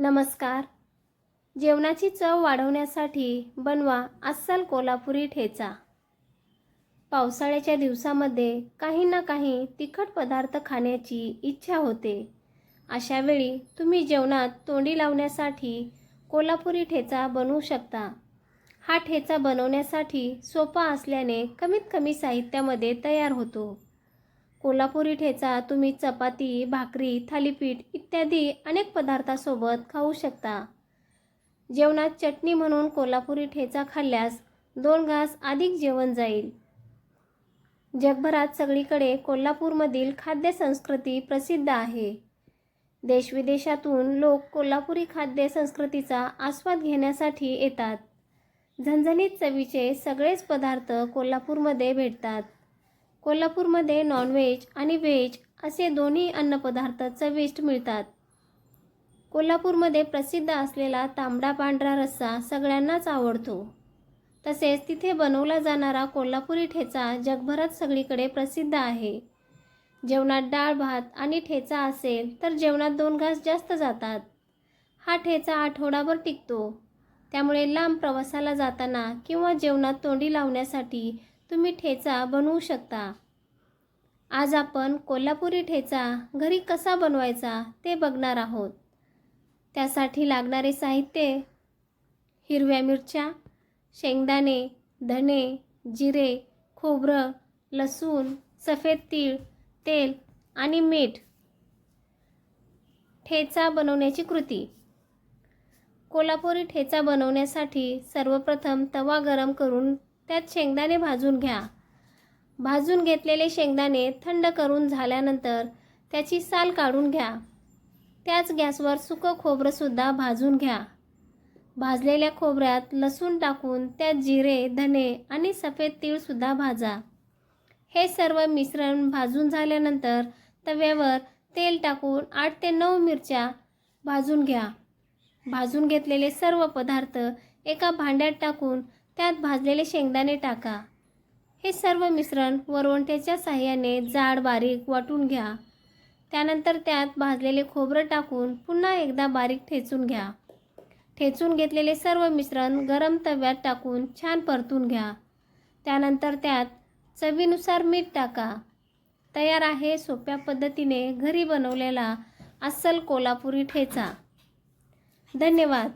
नमस्कार. जेवणाची चव वाढवण्यासाठी बनवा अस्सल कोल्हापुरी ठेचा. पावसाळ्याच्या दिवसामध्ये काही ना काही तिखट पदार्थ खाण्याची इच्छा होते. अशा वेळी तुम्ही जेवणात तोंडी लावण्यासाठी कोल्हापुरी ठेचा बनवू शकता. हा ठेचा बनवण्यासाठी सोपा असल्याने कमीत कमी साहित्यामध्ये तयार होतो. कोल्हापुरी ठेचा तुम्ही चपाती भाकरी थालीपीठ इत्यादी अनेक पदार्थासोबत खाऊ शकता. जेवणात चटणी म्हणून कोल्हापुरी ठेचा खाल्ल्यास दोन घास अधिक जेवण जाईल. जगभरात सगळीकडे कोल्हापूरमधील खाद्य संस्कृती प्रसिद्ध आहे. देशविदेशातून लोक कोल्हापुरी खाद्य संस्कृतीचा आस्वाद घेण्यासाठी येतात. झणझणीत चवीचे सगळेच पदार्थ कोल्हापूरमध्ये भेटतात. कोल्हापूरमध्ये नॉनव्हेज आणि व्हेज असे दोन्ही अन्नपदार्थ चविष्ट मिळतात. कोल्हापूरमध्ये प्रसिद्ध असलेला तांबडा पांढरा रस्सा सगळ्यांनाच आवडतो. तसेच तिथे बनवला जाणारा कोल्हापुरी ठेचा जगभरात सगळीकडे प्रसिद्ध आहे. जेवणात डाळ भात आणि ठेचा असेल तर जेवणात दोन घास जास्त जातात. हा ठेचा आठवडाभर टिकतो. त्यामुळे लांब प्रवासाला जाताना किंवा जेवणात तोंडी लावण्यासाठी तुम्ही ठेचा बनवू शकता. आज आपण कोल्हापुरी ठेचा घरी कसा बनवायचा ते बघणार आहोत. त्यासाठी लागणारे साहित्य हिरव्या मिरच्या शेंगदाणे धणे जिरे खोबरं लसूण सफेद तीळ तेल आणि मीठ. ठेचा बनवण्याची कृती. कोल्हापुरी ठेचा बनवण्यासाठी सर्वप्रथम तवा गरम करून त्यात शेंगदाणे भाजून घ्या. भाजून घेतलेले शेंगदाणे थंड करून झाल्यानंतर त्याची साल काढून घ्या. त्याच गॅसवर सुकं खोबरंसुद्धा भाजून घ्या. भाजलेल्या खोबऱ्यात लसूण टाकून त्यात जिरे धने आणि सफेद तीळसुद्धा भाजा. हे सर्व मिश्रण भाजून झाल्यानंतर तव्यावर तेल टाकून आठ ते नऊ मिरच्या भाजून घ्या. भाजून घेतलेले सर्व पदार्थ एका भांड्यात टाकून त्यात भाजलेले शेंगदाणे टाका. हे सर्व मिश्रण वरवंट्याच्या साह्याने जाड बारीक वाटून घ्या. त्यानंतर त्यात भाजलेले खोबरं टाकून पुन्हा एकदा बारीक ठेचून घ्या. ठेचून घेतलेले सर्व मिश्रण गरम तव्यात टाकून छान परतून घ्या. त्यानंतर त्यात चवीनुसार मीठ टाका. तयार आहे सोप्या पद्धतीने घरी बनवलेला अस्सल कोल्हापुरी ठेचा. धन्यवाद.